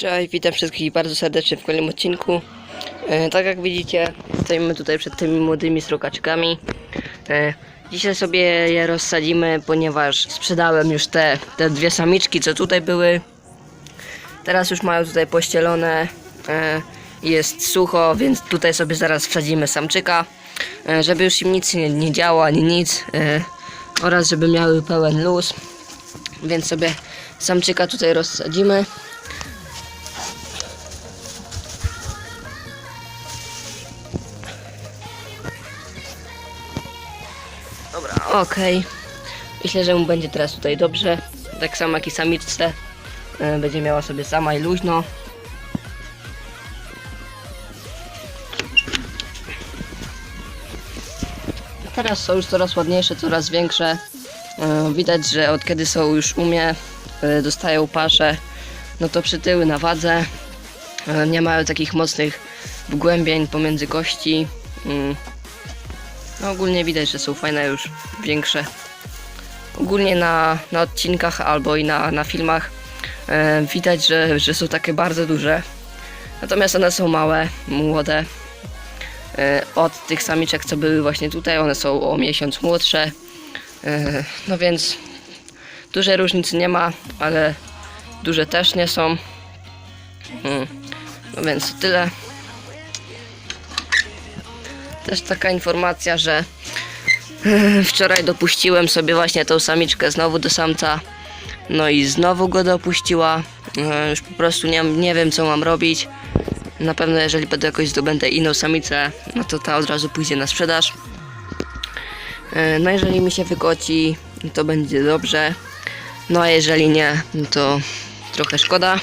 Cześć, witam wszystkich bardzo serdecznie w kolejnym odcinku. E, tak jak widzicie, stoimy tutaj przed tymi młodymi srokaczkami. E, dzisiaj sobie je rozsadzimy, ponieważ sprzedałem już te, te dwie samiczki, co tutaj były. Teraz już mają tutaj pościelone, e, jest sucho, więc tutaj sobie zaraz wsadzimy samczyka, e, żeby już im nic nie, nie ani nic. E, oraz żeby miały pełen luz. Więc sobie samczyka tutaj rozsadzimy. Dobra, okej. Myślę, że mu będzie teraz tutaj dobrze. Tak samo jak i samiczce. E, Będzie miała sobie sama i luźno. Teraz są już coraz ładniejsze, coraz większe. E, Widać, że od kiedy są już u mnie, e, dostają paszę, no to przytyły na wadze. Nie mają takich mocnych wgłębień pomiędzy kości. No ogólnie widać, że są fajne już, większe. Ogólnie na, na odcinkach albo i na, na filmach e, widać, że, że są takie bardzo duże. Natomiast one są małe, młode. E, od tych samiczek, co były właśnie tutaj, one są o miesiąc młodsze. E, no więc dużej różnicy nie ma, ale duże też nie są. Mm. No więc tyle. Też taka informacja, że e, wczoraj dopuściłem sobie właśnie tą samiczkę znowu do samca. No i znowu go dopuściła. E, Już po prostu nie, nie wiem co mam robić. Na pewno jeżeli będę jakoś zdobędę inną samicę, no to ta od razu pójdzie na sprzedaż. E, No jeżeli mi się wykoci, to będzie dobrze. No a jeżeli nie, no to trochę szkoda.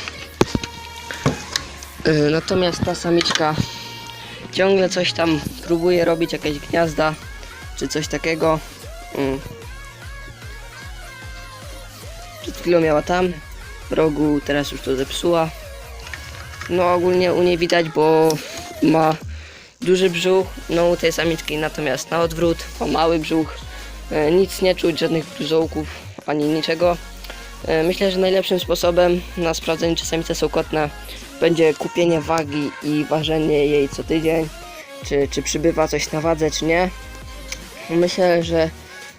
Natomiast ta samiczka ciągle coś tam próbuje robić, jakieś gniazda czy coś takiego. Mm. Przed chwilą miała tam w rogu, teraz już to zepsuła. No ogólnie u niej widać, bo ma duży brzuch, no u tej samiczki natomiast na odwrót, ma mały brzuch. E, Nic nie czuć, żadnych brzuzołków ani niczego. E, Myślę, że najlepszym sposobem na sprawdzenie, czy samice są kotne, będzie kupienie wagi i ważenie jej co tydzień, czy, czy przybywa coś na wadze, czy nie. Myślę, że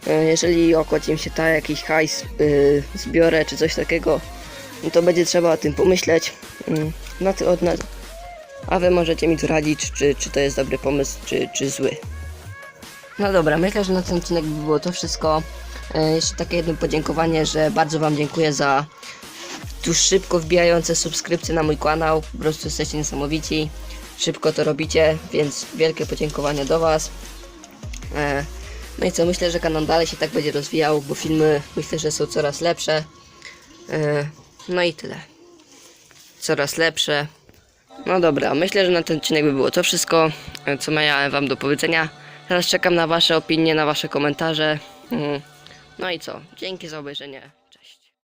e, jeżeli im się ta jakiś hajs y, zbiorę, czy coś takiego, no to będzie trzeba o tym pomyśleć. Mm, Na ty, od, na, a wy możecie mi tu radzić, czy, czy to jest dobry pomysł, czy, czy zły. No dobra, myślę, że na ten odcinek by było to wszystko. E, Jeszcze takie jedno podziękowanie, że bardzo wam dziękuję za tu szybko wbijające subskrypcje na mój kanał. Po prostu jesteście niesamowici. Szybko to robicie, więc wielkie podziękowanie do was. E, No i co, myślę, że kanał dalej się tak będzie rozwijał, bo filmy myślę, że są coraz lepsze. E, No i tyle. Coraz lepsze. No dobra, myślę, że na ten odcinek by było to wszystko, e, co miałem wam do powiedzenia. Teraz czekam na wasze opinie, na wasze komentarze. Mm. No i co, dzięki za obejrzenie.